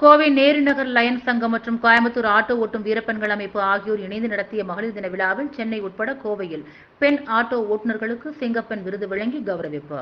கோவை நேரு நகர் சங்கம் மற்றும் கோயம்புத்தூர் ஆட்டோ ஓட்டும் வீரப்பெண்கள் அமைப்பு ஆகியோர் இணைந்து நடத்திய மகளிர் தின விழாவில் சென்னை உட்பட கோவையில் பெண் ஆட்டோ ஓட்டுநர்களுக்கு சிங்கப்பெண் விருது வழங்கி கௌரவிப்பு.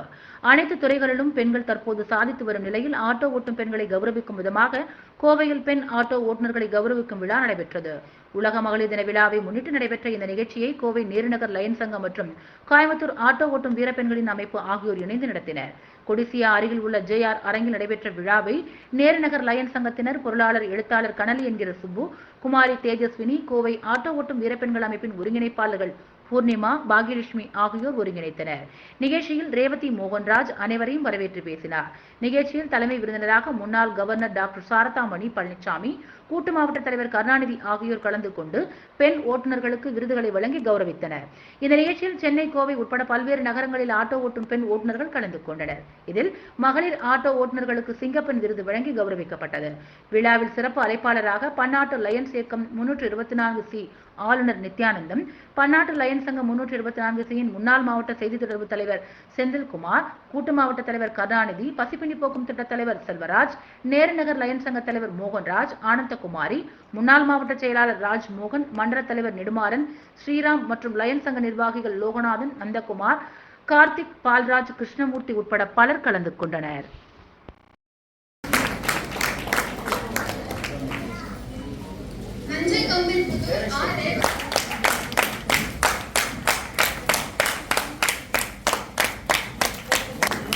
அனைத்து துறைகளிலும் பெண்கள் தற்போது சாதித்து வரும் நிலையில் ஆட்டோ ஓட்டும் பெண்களை கௌரவிக்கும் விதமாக கோவையில் பெண் ஆட்டோ ஓட்டுநர்களை கௌரவிக்கும் விழா நடைபெற்றது. உலக மகளிர் தின விழாவை முன்னிட்டு நடைபெற்ற இந்த நிகழ்ச்சியை கோவை நேருநகர் லயன் சங்கம் மற்றும் கோயம்புத்தூர் ஆட்டோ ஓட்டும் வீரப்பெண்களின் அமைப்பு ஆகியோர் இணைந்து நடத்தினர். கொடிசியா அருகில் உள்ள ஜேஆர் அரங்கில் நடைபெற்ற விழாவை நேருநகர் லயன் சங்கத்தினர் பொருளாளர் எழுத்தாளர் கனல் என்கிற சுப்பு குமாரி தேஜஸ்வினி கோவை ஆட்டோ ஓட்டும் வீரப்பெண்கள் அமைப்பின் ஒருங்கிணைப்பாளர்கள் பூர்ணிமா பாகியலட்சுமி ஆகியோர் ஒருங்கிணைத்தனர். நிகழ்ச்சியில் ரேவதி மோகன்ராஜ் அனைவரையும் வரவேற்று பேசினார். நிகழ்ச்சியில் தலைமை விருந்தினராக முன்னாள் கவர்னர் டாக்டர் சாரதாமணி பழனிசாமி கூட்டு மாவட்ட தலைவர் கருணாநிதி ஆகியோர் கலந்து கொண்டு பெண் ஓட்டுநர்களுக்கு விருதுகளை வழங்கி கௌரவித்தனர். இந்த நிகழ்ச்சியில் சென்னை கோவை உட்பட பல்வேறு நகரங்களில் ஆட்டோ ஓட்டும் பெண் ஓட்டுநர்கள் கலந்து கொண்டனர். இதில் மகளிர் ஆட்டோ ஓட்டுநர்களுக்கு சிங்கப்பெண் விருது வழங்கி கௌரவிக்கப்பட்டது. விழாவில் சிறப்பு அழைப்பாளராக பன்னாட்டு லயன்ஸ் இயக்கம் முன்னூற்று இருபத்தி நான்கு சி ஆளுநர் நித்யானந்தம் பன்னாட்டு லயன் சங்கம் முன்னூற்றி இருபத்தி நான்கு சியின் முன்னாள் மாவட்ட செய்தி தொடர்பு தலைவர் செந்தில்குமார் கூட்டு மாவட்ட தலைவர் கருணாநிதி பசிப்பினி போக்கும் திட்ட தலைவர் செல்வராஜ் நேருநகர் லயன் சங்க தலைவர் மோகன்ராஜ் ஆனந்தகுமாரி முன்னாள் மாவட்ட செயலாளர் ராஜ் மோகன் மண்டல தலைவர் நெடுமாறன் ஸ்ரீராம் மற்றும் லயன் சங்க நிர்வாகிகள் லோகநாதன் நந்தகுமார் கார்த்திக் பால்ராஜ் கிருஷ்ணமூர்த்தி உட்பட பலர் கலந்து கொண்டனர்.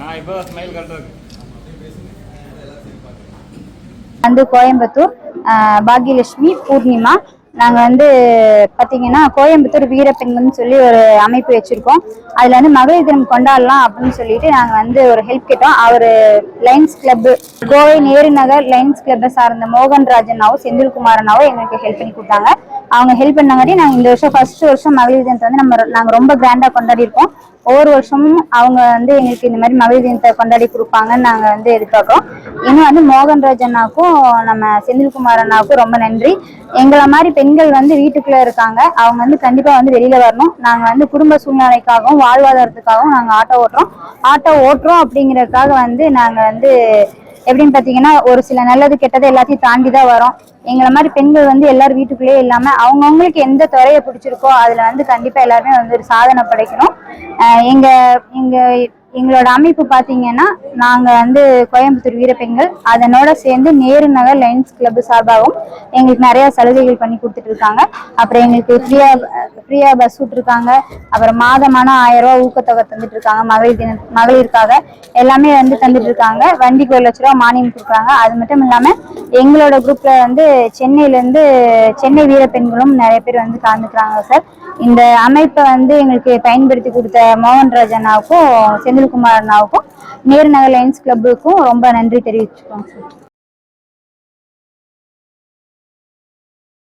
ஆ இப்போ ஸ்மைல் கரெக்டாக வந்து கோயம்புத்தூர் பாக்யலட்சுமி பூர்ணிமா. நாங்கள் வந்து பார்த்தீங்கன்னா கோயம்புத்தூர் வீரப்பெண்கள்னு சொல்லி ஒரு அமைப்பு வச்சுருக்கோம். அதில் வந்து மகளிர் தினம் கொண்டாடலாம் அப்படின்னு சொல்லிட்டு நாங்கள் வந்து ஒரு ஹெல்ப் கேட்டோம். அவர் Lions club Kovai Nehru Nagar Lions கிளப்பை சார்ந்த மோகன்ராஜனாவும் செந்தில்குமாரனாவும் எங்களுக்கு ஹெல்ப் பண்ணி கொடுத்தாங்க. அவங்க ஹெல்ப் பண்ணங்காட்டி நாங்கள் இந்த வருஷம் ஃபர்ஸ்ட் வருஷம் மகளிர் தினத்தை வந்து நம்ம நாங்கள் ரொம்ப கிராண்டாக கொண்டாடி இருக்கோம் ஒவ்வொரு வருஷமும் அவங்க வந்து எங்களுக்கு இந்த மாதிரி மகளிர் தினத்தை கொண்டாடி கொடுப்பாங்கன்னு நாங்கள் வந்து எதிர்பார்க்குறோம். இன்னும் வந்து மோகன்ராஜ் அண்ணாவுக்கும் நம்ம செந்தில்குமார் அண்ணாவுக்கும் ரொம்ப நன்றி. எங்களை மாதிரி பெண்கள் வந்து வீட்டுக்குள்ள இருக்காங்க. அவங்க வந்து கண்டிப்பா வந்து வெளியில வரணும். நாங்க வந்து குடும்ப சூழ்நிலைக்காகவும் வாழ்வாதாரத்துக்காகவும் நாங்க ஆட்டோ ஓட்டுறோம். ஆட்டோ ஓட்டுறோம் அப்படிங்கறதுக்காக வந்து நாங்க வந்து எப்படின்னு பாத்தீங்கன்னா ஒரு சில நல்லது கெட்டது எல்லாத்தையும் தாண்டி தான் வரோம். எங்களை மாதிரி பெண்கள் வந்து எல்லாரும் வீட்டுக்குள்ளேயே இல்லாம அவங்கவுங்களுக்கு எந்த துறையை பிடிச்சிருக்கோ அதுல வந்து கண்டிப்பா எல்லாருமே வந்து ஒரு சாதனை படைக்கணும். எங்க எங்க எங்களோட அமைப்பு பார்த்தீங்கன்னா நாங்கள் வந்து கோயம்புத்தூர் வீரப்பெண்கள். அதனோட சேர்ந்து நேரு நகர் லைன்ஸ் கிளப் சார்பாகவும் எங்களுக்கு நிறைய சலுகைகள் பண்ணி கொடுத்துட்டு இருக்காங்க அப்புறம் எங்களுக்கு ஃப்ரீயா ஃப்ரீயா பஸ் விட்டுருக்காங்க. அப்புறம் மாதமான ஆயிரம் ரூபாய் ஊக்கத்தொகை தந்துட்டு இருக்காங்க மகளிர் தின மகளிருக்காக. எல்லாமே வந்து தந்துட்டு இருக்காங்க வண்டிக்கு ஒரு லட்ச ரூபா மானியம் கொடுக்குறாங்க. அது மட்டும் இல்லாமல் எங்களோட குரூப்ல வந்து சென்னையிலேருந்து சென்னை வீரப்பெண்களும் நிறைய பேர் வந்து கலந்துக்கிறாங்க சார் இந்த அமைப்பை வந்து எங்களுக்கு பயன்படுத்தி கொடுத்த மோகன்ராஜ் சேர்ந்து செந்தில்குமார் அண்ணாவுக்கும் நேரு நகர் லைன்ஸ் கிளப்புக்கும் ரொம்ப நன்றி தெரிவிச்சுக்கோங்க சார்